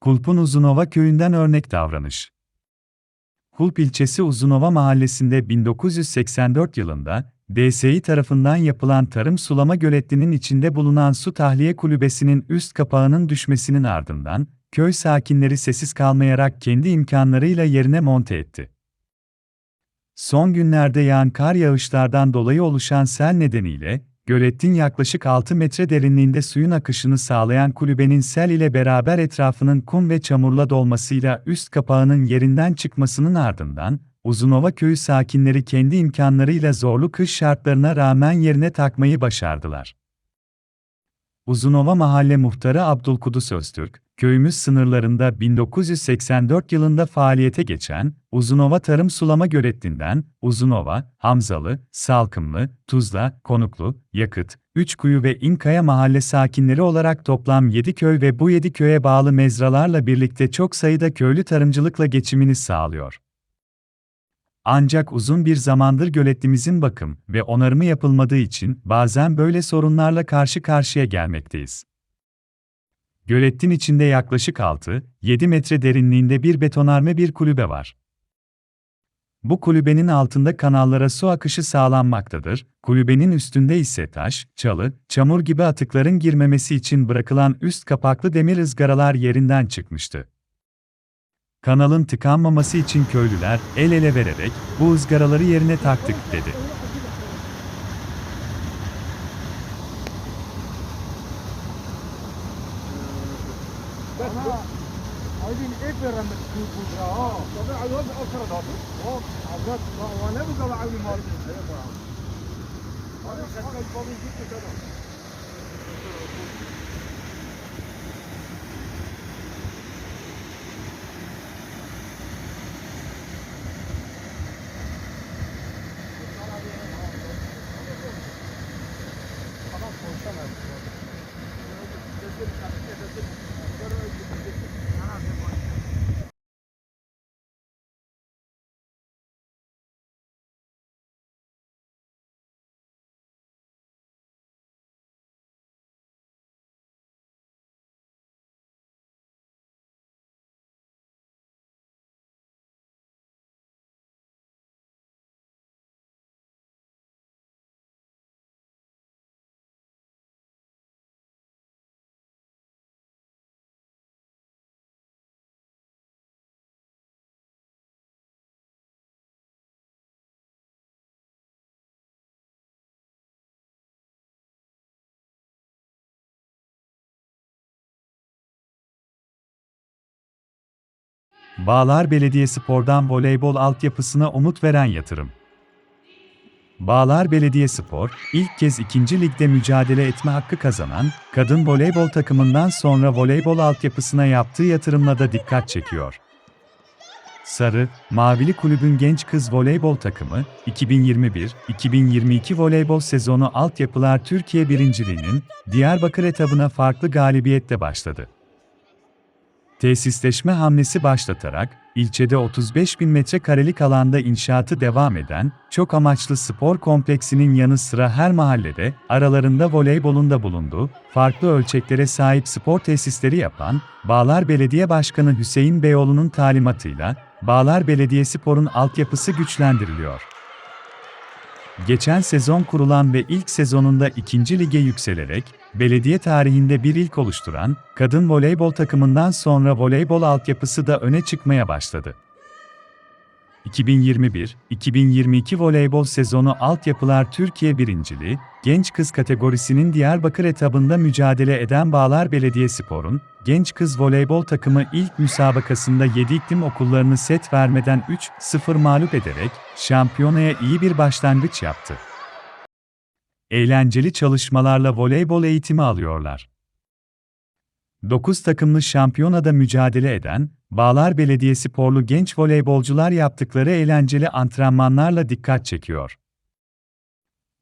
Kulp'un Uzunova köyünden örnek davranış. Kulp ilçesi Uzunova mahallesinde 1984 yılında, DSİ tarafından yapılan tarım sulama göletinin içinde bulunan su tahliye kulübesinin üst kapağının düşmesinin ardından, köy sakinleri sessiz kalmayarak kendi imkanlarıyla yerine monte etti. Son günlerde yağan kar yağışlardan dolayı oluşan sel nedeniyle, göletin yaklaşık 6 metre derinliğinde suyun akışını sağlayan kulübenin sel ile beraber etrafının kum ve çamurla dolmasıyla üst kapağının yerinden çıkmasının ardından, Uzunova köyü sakinleri kendi imkanlarıyla zorlu kış şartlarına rağmen yerine takmayı başardılar. Uzunova Mahalle Muhtarı Abdülkudüs Öztürk, köyümüz sınırlarında 1984 yılında faaliyete geçen Uzunova Tarım Sulama Göletinden Uzunova, Hamzalı, Salkımlı, Tuzla, Konuklu, Yakıt, Üçkuyu ve İnkaya mahalle sakinleri olarak toplam 7 köy ve bu 7 köye bağlı mezralarla birlikte çok sayıda köylü tarımcılıkla geçimini sağlıyor. Ancak uzun bir zamandır göletimizin bakım ve onarımı yapılmadığı için bazen böyle sorunlarla karşı karşıya gelmekteyiz. Göletin içinde yaklaşık 6-7 metre derinliğinde bir betonarme bir kulübe var. Bu kulübenin altında kanallara su akışı sağlanmaktadır, kulübenin üstünde ise taş, çalı, çamur gibi atıkların girmemesi için bırakılan üst kapaklı demir ızgaralar yerinden çıkmıştı. Kanalın tıkanmaması için köylüler el ele vererek bu ızgaraları yerine taktık dedi. عايزين ايه بيراميد في البودرة اه طبيعي الوضع اكثر ضغط اه عبرات وانا بقى عاوز مال هذا خد الفاضي جدا كده Bağlar Belediyespor'dan voleybol altyapısına umut veren yatırım. Bağlar Belediyespor, ilk kez 2. ligde mücadele etme hakkı kazanan kadın voleybol takımından sonra voleybol altyapısına yaptığı yatırımla da dikkat çekiyor. Sarı, Mavili Kulübün genç kız voleybol takımı, 2021-2022 voleybol sezonu altyapılar Türkiye birinciliğinin Diyarbakır etabına farklı galibiyetle başladı. Tesisleşme hamlesi başlatarak, ilçede 35 bin metrekarelik alanda inşaatı devam eden, çok amaçlı spor kompleksinin yanı sıra her mahallede, aralarında voleybolun da bulunduğu, farklı ölçeklere sahip spor tesisleri yapan, Bağlar Belediye Başkanı Hüseyin Beyoğlu'nun talimatıyla, Bağlar Belediyespor'un altyapısı güçlendiriliyor. Geçen sezon kurulan ve ilk sezonunda ikinci lige yükselerek, belediye tarihinde bir ilk oluşturan, kadın voleybol takımından sonra voleybol altyapısı da öne çıkmaya başladı. 2021-2022 voleybol sezonu altyapılar Türkiye birinciliği, genç kız kategorisinin Diyarbakır etabında mücadele eden Bağlar Belediyespor'un, genç kız voleybol takımı ilk müsabakasında 7 iklim okullarını set vermeden 3-0 mağlup ederek, şampiyonaya iyi bir başlangıç yaptı. Eğlenceli çalışmalarla voleybol eğitimi alıyorlar. 9 takımlı şampiyonada mücadele eden, Bağlar Belediyesporlu genç voleybolcular yaptıkları eğlenceli antrenmanlarla dikkat çekiyor.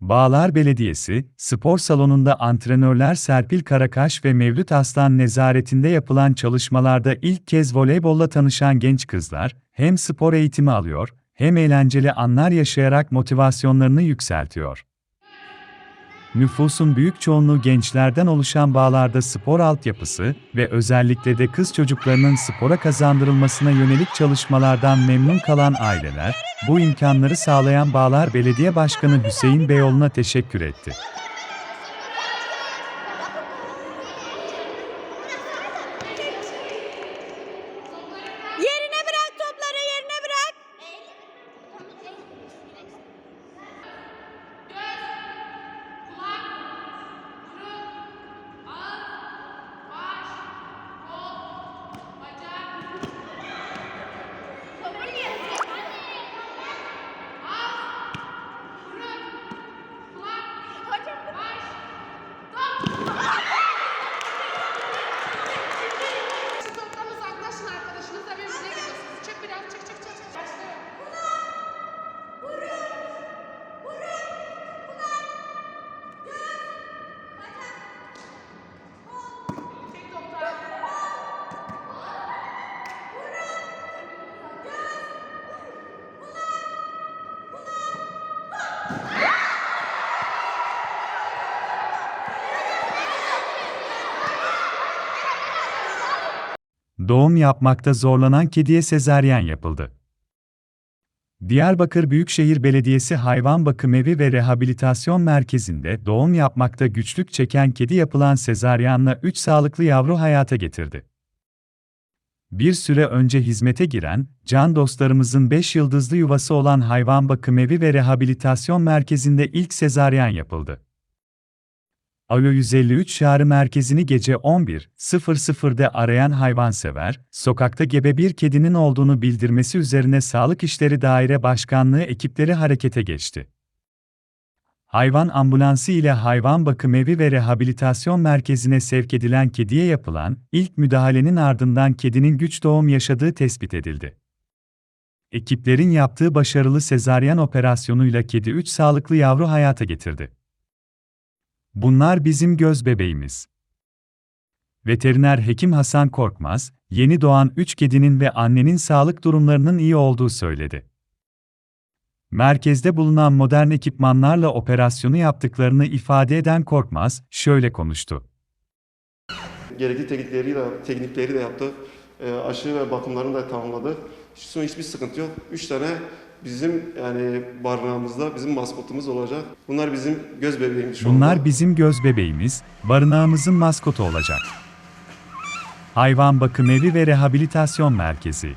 Bağlar Belediyesi, spor salonunda antrenörler Serpil Karakaş ve Mevlüt Aslan nezaretinde yapılan çalışmalarda ilk kez voleybolla tanışan genç kızlar, hem spor eğitimi alıyor, hem eğlenceli anlar yaşayarak motivasyonlarını yükseltiyor. Nüfusun büyük çoğunluğu gençlerden oluşan bağlarda spor altyapısı ve özellikle de kız çocuklarının spora kazandırılmasına yönelik çalışmalardan memnun kalan aileler, bu imkanları sağlayan Bağlar Belediye Başkanı Hüseyin Beyoğlu'na teşekkür etti. Doğum yapmakta zorlanan kediye sezaryen yapıldı. Diyarbakır Büyükşehir Belediyesi Hayvan Bakım Evi ve Rehabilitasyon Merkezi'nde doğum yapmakta güçlük çeken kedi yapılan sezaryenle 3 sağlıklı yavru hayata getirdi. Bir süre önce hizmete giren, can dostlarımızın 5 yıldızlı yuvası olan Hayvan Bakım Evi ve Rehabilitasyon Merkezi'nde ilk sezaryen yapıldı. Alo 153 çağrı merkezini gece 11.00'de arayan hayvansever, sokakta gebe bir kedinin olduğunu bildirmesi üzerine Sağlık İşleri Daire Başkanlığı ekipleri harekete geçti. Hayvan ambulansı ile hayvan bakım evi ve rehabilitasyon merkezine sevk edilen kediye yapılan ilk müdahalenin ardından kedinin güç doğum yaşadığı tespit edildi. Ekiplerin yaptığı başarılı sezaryen operasyonuyla kedi 3 sağlıklı yavru hayata getirdi. Bunlar bizim göz bebeğimiz. Veteriner hekim Hasan Korkmaz, yeni doğan 3 kedinin ve annenin sağlık durumlarının iyi olduğu söyledi. Merkezde bulunan modern ekipmanlarla operasyonu yaptıklarını ifade eden Korkmaz, şöyle konuştu. gerekli teknikleri de, teknikleri de yaptı. E, aşı ve bakımlarını da tamamladı. Şu hiçbir sıkıntı yok. Üç tane bizim yani barınağımızda bizim maskotumuz olacak. Bunlar bizim göz bebeğimiz. Bunlar bizim göz bebeğimiz, barınağımızın maskotu olacak. Hayvan Bakım Evi ve Rehabilitasyon Merkezi.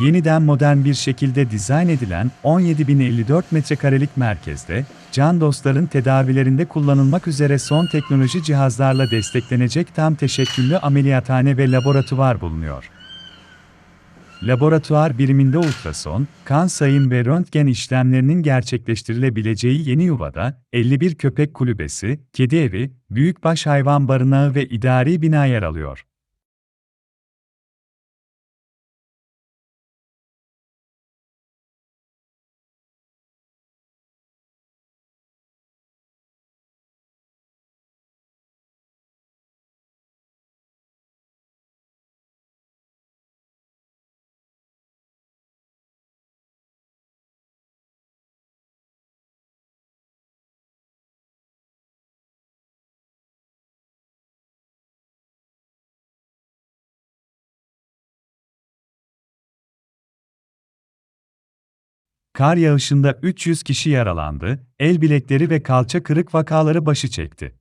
Yeniden modern bir şekilde dizayn edilen 17.054 metrekarelik merkezde, can dostların tedavilerinde kullanılmak üzere son teknoloji cihazlarla desteklenecek tam teşekküllü ameliyathane ve laboratuvar bulunuyor. Laboratuvar biriminde ultrason, kan sayım ve röntgen işlemlerinin gerçekleştirilebileceği yeni yuvada, 51 köpek kulübesi, kedi evi, büyükbaş hayvan barınağı ve idari bina yer alıyor. Kar yağışında 300 kişi yaralandı, el bilekleri ve kalça kırık vakaları başı çekti.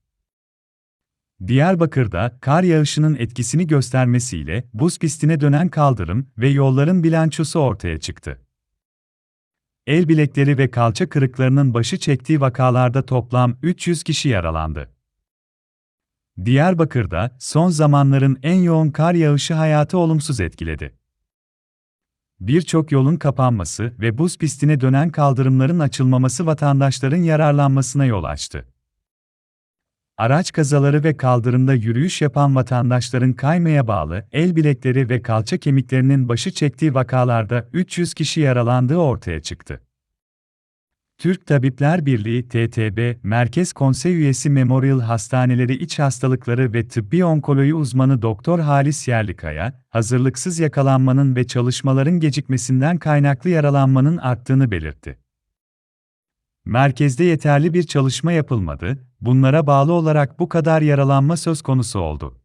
Diyarbakır'da kar yağışının etkisini göstermesiyle buz pistine dönen kaldırım ve yolların bilançosu ortaya çıktı. El bilekleri ve kalça kırıklarının başı çektiği vakalarda toplam 300 kişi yaralandı. Diyarbakır'da son zamanların en yoğun kar yağışı hayatı olumsuz etkiledi. Birçok yolun kapanması ve buz pistine dönen kaldırımların açılmaması vatandaşların yararlanmasına yol açtı. Araç kazaları ve kaldırımda yürüyüş yapan vatandaşların kaymaya bağlı el bilekleri ve kalça kemiklerinin başı çektiği vakalarda 300 kişi yaralandığı ortaya çıktı. Türk Tabipler Birliği TTB, Merkez Konsey Üyesi Memorial Hastaneleri İç Hastalıkları ve Tıbbi Onkoloji uzmanı Doktor Halis Yerlikaya, hazırlıksız yakalanmanın ve çalışmaların gecikmesinden kaynaklı yaralanmanın arttığını belirtti. Merkezde yeterli bir çalışma yapılmadı, bunlara bağlı olarak bu kadar yaralanma söz konusu oldu.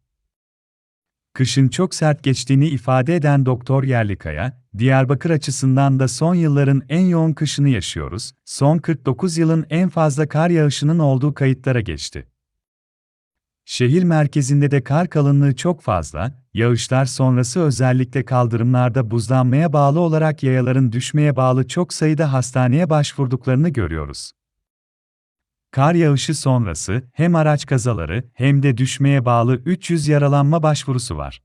Kışın çok sert geçtiğini ifade eden Doktor Yerlikaya, Diyarbakır açısından da son yılların en yoğun kışını yaşıyoruz, son 49 yılın en fazla kar yağışının olduğu kayıtlara geçti. Şehir merkezinde de kar kalınlığı çok fazla, yağışlar sonrası özellikle kaldırımlarda buzlanmaya bağlı olarak yayaların düşmeye bağlı çok sayıda hastaneye başvurduklarını görüyoruz. Kar yağışı sonrası hem araç kazaları hem de düşmeye bağlı 300 yaralanma başvurusu var.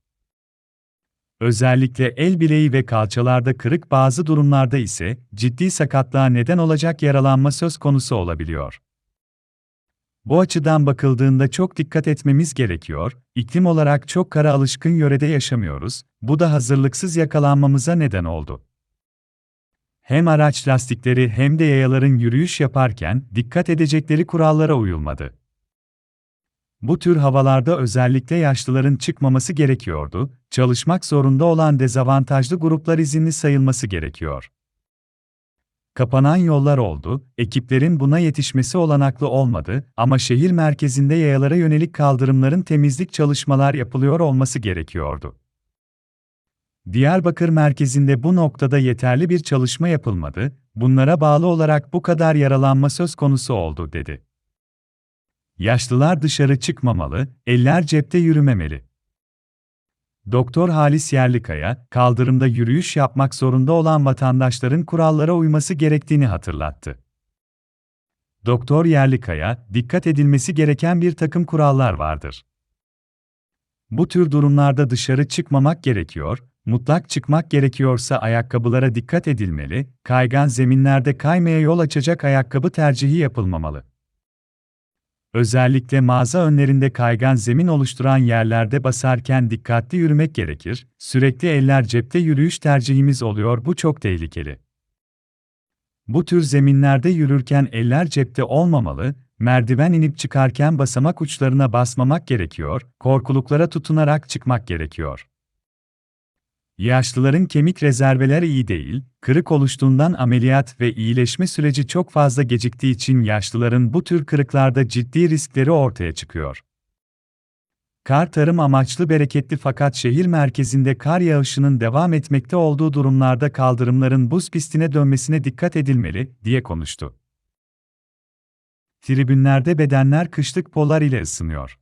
Özellikle el bileği ve kalçalarda kırık bazı durumlarda ise ciddi sakatlığa neden olacak yaralanma söz konusu olabiliyor. Bu açıdan bakıldığında çok dikkat etmemiz gerekiyor, iklim olarak çok kara alışkın yörede yaşamıyoruz, bu da hazırlıksız yakalanmamıza neden oldu. Hem araç lastikleri hem de yayaların yürüyüş yaparken dikkat edecekleri kurallara uyulmadı. Bu tür havalarda özellikle yaşlıların çıkmaması gerekiyordu, çalışmak zorunda olan dezavantajlı gruplar izinli sayılması gerekiyor. Kapanan yollar oldu, ekiplerin buna yetişmesi olanaklı olmadı ama şehir merkezinde yayalara yönelik kaldırımların temizlik çalışmalar yapılıyor olması gerekiyordu. Diyarbakır merkezinde bu noktada yeterli bir çalışma yapılmadı, bunlara bağlı olarak bu kadar yaralanma söz konusu oldu, dedi. Yaşlılar dışarı çıkmamalı, eller cepte yürümemeli. Doktor Halis Yerlikaya, kaldırımda yürüyüş yapmak zorunda olan vatandaşların kurallara uyması gerektiğini hatırlattı. Doktor Yerlikaya, dikkat edilmesi gereken bir takım kurallar vardır. Bu tür durumlarda dışarı çıkmamak gerekiyor, mutlak çıkmak gerekiyorsa ayakkabılara dikkat edilmeli, kaygan zeminlerde kaymaya yol açacak ayakkabı tercihi yapılmamalı. Özellikle mağaza önlerinde kaygan zemin oluşturan yerlerde basarken dikkatli yürümek gerekir, sürekli eller cepte yürüyüş tercihimiz oluyor bu çok tehlikeli. Bu tür zeminlerde yürürken eller cepte olmamalı, merdiven inip çıkarken basamak uçlarına basmamak gerekiyor, korkuluklara tutunarak çıkmak gerekiyor. Yaşlıların kemik rezerveleri iyi değil, kırık oluştuğundan ameliyat ve iyileşme süreci çok fazla geciktiği için yaşlıların bu tür kırıklarda ciddi riskleri ortaya çıkıyor. Kar tarım amaçlı bereketli fakat şehir merkezinde kar yağışının devam etmekte olduğu durumlarda kaldırımların buz pistine dönmesine dikkat edilmeli, diye konuştu. Tribünlerde bedenler kışlık polar ile ısınıyor.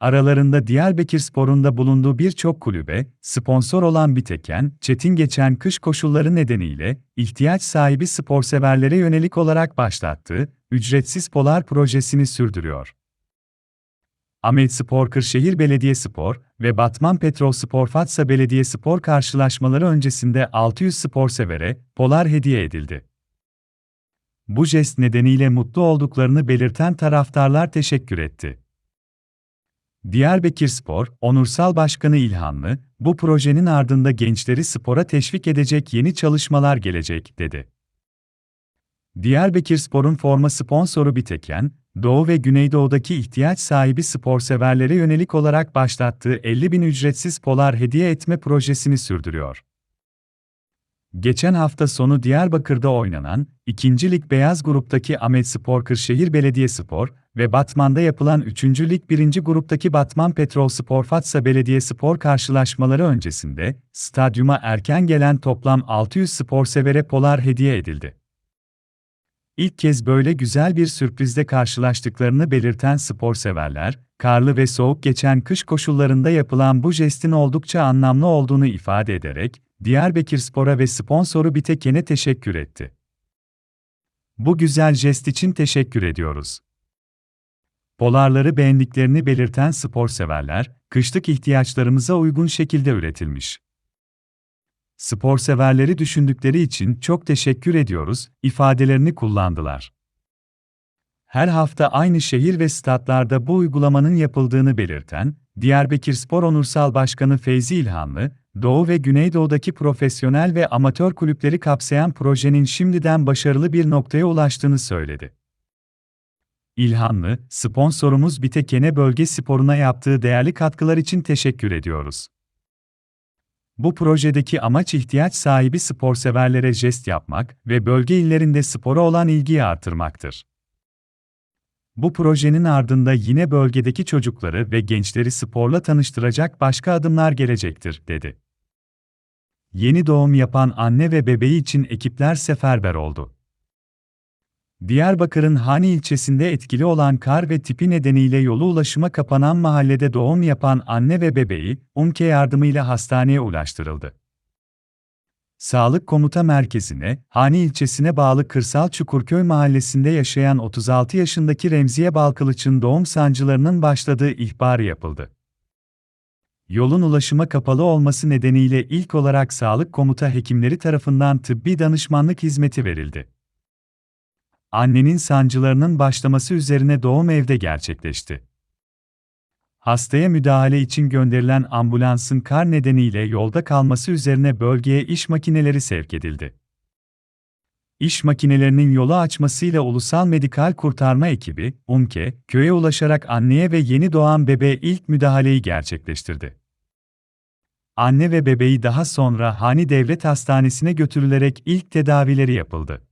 Aralarında Diyarbakırspor'un da bulunduğu birçok kulübe, sponsor olan Biteken, çetin geçen kış koşulları nedeniyle ihtiyaç sahibi sporseverlere yönelik olarak başlattığı ücretsiz polar projesini sürdürüyor. Ahmet Spor Kırşehir Belediyespor ve Batman Petrol Spor Fatsa Belediyespor karşılaşmaları öncesinde 600 sporsevere polar hediye edildi. Bu jest nedeniyle mutlu olduklarını belirten taraftarlar teşekkür etti. Diyarbakırspor, Onursal Başkanı İlhanlı, bu projenin ardında gençleri spora teşvik edecek yeni çalışmalar gelecek, dedi. Diyarbakırspor'un forma sponsoru Biteken, Doğu ve Güneydoğu'daki ihtiyaç sahibi sporseverlere yönelik olarak başlattığı 50 bin ücretsiz polar hediye etme projesini sürdürüyor. Geçen hafta sonu Diyarbakır'da oynanan, 2. Lig Beyaz Grup'taki Ahmet Spor Kırşehir Belediyespor ve Batman'da yapılan 3. Lig 1. Grup'taki Batman Petrol Spor Fatsa Belediyespor karşılaşmaları öncesinde, stadyuma erken gelen toplam 600 sporsevere polar hediye edildi. İlk kez böyle güzel bir sürprizle karşılaştıklarını belirten sporseverler, karlı ve soğuk geçen kış koşullarında yapılan bu jestin oldukça anlamlı olduğunu ifade ederek, Diyarbakırspor'a ve sponsoru Biteken'e teşekkür etti. Bu güzel jest için teşekkür ediyoruz. Polarları beğendiklerini belirten sporseverler, kışlık ihtiyaçlarımıza uygun şekilde üretilmiş. Sporseverleri düşündükleri için çok teşekkür ediyoruz ifadelerini kullandılar. Her hafta aynı şehir ve statlarda bu uygulamanın yapıldığını belirten Diyarbakırspor Onursal Başkanı Feyzi İlhanlı, Doğu ve Güneydoğu'daki profesyonel ve amatör kulüpleri kapsayan projenin şimdiden başarılı bir noktaya ulaştığını söyledi. İlhanlı, sponsorumuz Biteken'e bölge sporuna yaptığı değerli katkılar için teşekkür ediyoruz. Bu projedeki amaç ihtiyaç sahibi sporseverlere jest yapmak ve bölge illerinde spora olan ilgiyi artırmaktır. Bu projenin ardında yine bölgedeki çocukları ve gençleri sporla tanıştıracak başka adımlar gelecektir, dedi. Yeni doğum yapan anne ve bebeği için ekipler seferber oldu. Diyarbakır'ın Hani ilçesinde etkili olan kar ve tipi nedeniyle yolu ulaşıma kapanan mahallede doğum yapan anne ve bebeği, UMKE yardımıyla hastaneye ulaştırıldı. Sağlık Komuta Merkezi'ne, Hani ilçesine bağlı Kırsal Çukurköy mahallesinde yaşayan 36 yaşındaki Remziye Balkılıç'ın doğum sancılarının başladığı ihbarı yapıldı. Yolun ulaşıma kapalı olması nedeniyle ilk olarak sağlık komuta hekimleri tarafından tıbbi danışmanlık hizmeti verildi. Annenin sancılarının başlaması üzerine doğum evde gerçekleşti. Hastaya müdahale için gönderilen ambulansın kar nedeniyle yolda kalması üzerine bölgeye iş makineleri sevk edildi. İş makinelerinin yolu açmasıyla Ulusal Medikal Kurtarma Ekibi, UMKE, köye ulaşarak anneye ve yeni doğan bebeğe ilk müdahaleyi gerçekleştirdi. Anne ve bebeği daha sonra Hani Devlet Hastanesi'ne götürülerek ilk tedavileri yapıldı.